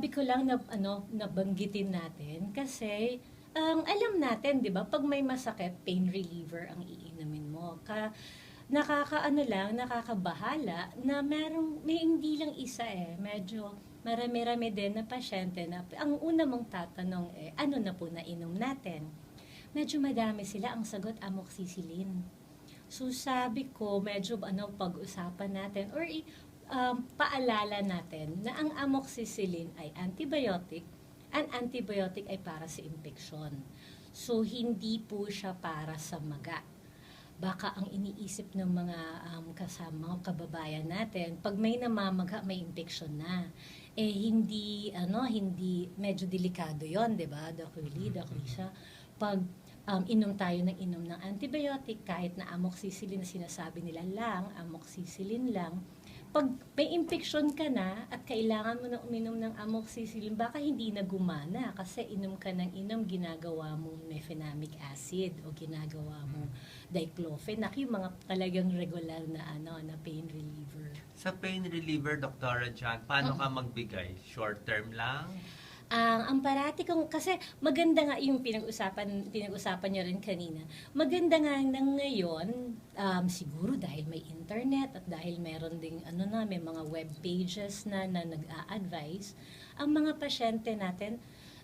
sabi ko lang na ano nabanggitin natin kasi ang alam natin 'di ba pag may masakit pain reliever ang iinumin mo. Ka nakakaano lang nakakabahala na merong may hindi lang isa eh. Medyo marami-rami din na pasyente na ang una mong tatanong eh ano na po nainom natin? Medyo madami sila ang sagot amoxicillin. So sabi ko medyo ano pag-usapan natin or um, paalala natin na ang amoxicillin ay antibiotic. Ang antibiotic ay para sa infeksyon. So, hindi po siya para sa maga. Baka ang iniisip ng mga um, kasama, mga kababayan natin, pag may namamaga, may infeksyon na. Eh, hindi, ano, hindi, medyo delikado yon di ba, Doc Willie, Doc Risha? Pag um, inom tayo ng inom ng antibiotic, kahit na amoxicillin na sinasabi nila lang, amoxicillin lang, pag may infection ka na at kailangan mo na uminom ng amoxicillin, baka hindi na gumana kasi inom ka ng inom, ginagawa mo mefenamic acid o ginagawa mo diclofenac, yung mga talagang regular na ano na pain reliever. Sa pain reliever, Dr. Jan, paano ka magbigay? Short term lang? Ang ang parati kong kasi maganda nga yung pinag-usapan pinag-usapan niyo rin kanina. Maganda nga nang ngayon um, siguro dahil may internet at dahil meron ding ano na may mga web pages na na nag-a-advise ang mga pasyente natin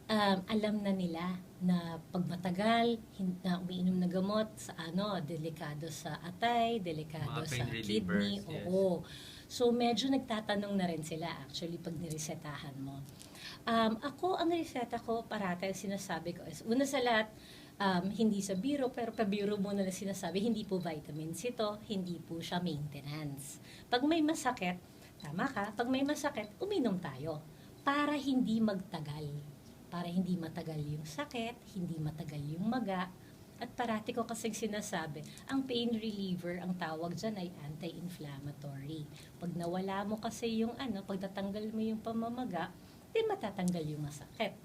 um, alam na nila na pag matagal hin- na umiinom na gamot sa ano delikado sa atay, delikado Mga sa kidney, yes. oo. So medyo nagtatanong na rin sila actually pag niresetahan mo. Um, ako, ang reseta ko, parati ang sinasabi ko is, una sa lahat, um, hindi sa biro, pero pabiro muna na sinasabi, hindi po vitamins ito, hindi po siya maintenance. Pag may masakit, tama ka, pag may masakit, uminom tayo para hindi magtagal. Para hindi matagal yung sakit, hindi matagal yung maga, at parati ko kasing sinasabi, ang pain reliever, ang tawag dyan ay anti-inflammatory. Pag nawala mo kasi yung ano, pag natanggal mo yung pamamaga, di matatanggal yung masakit.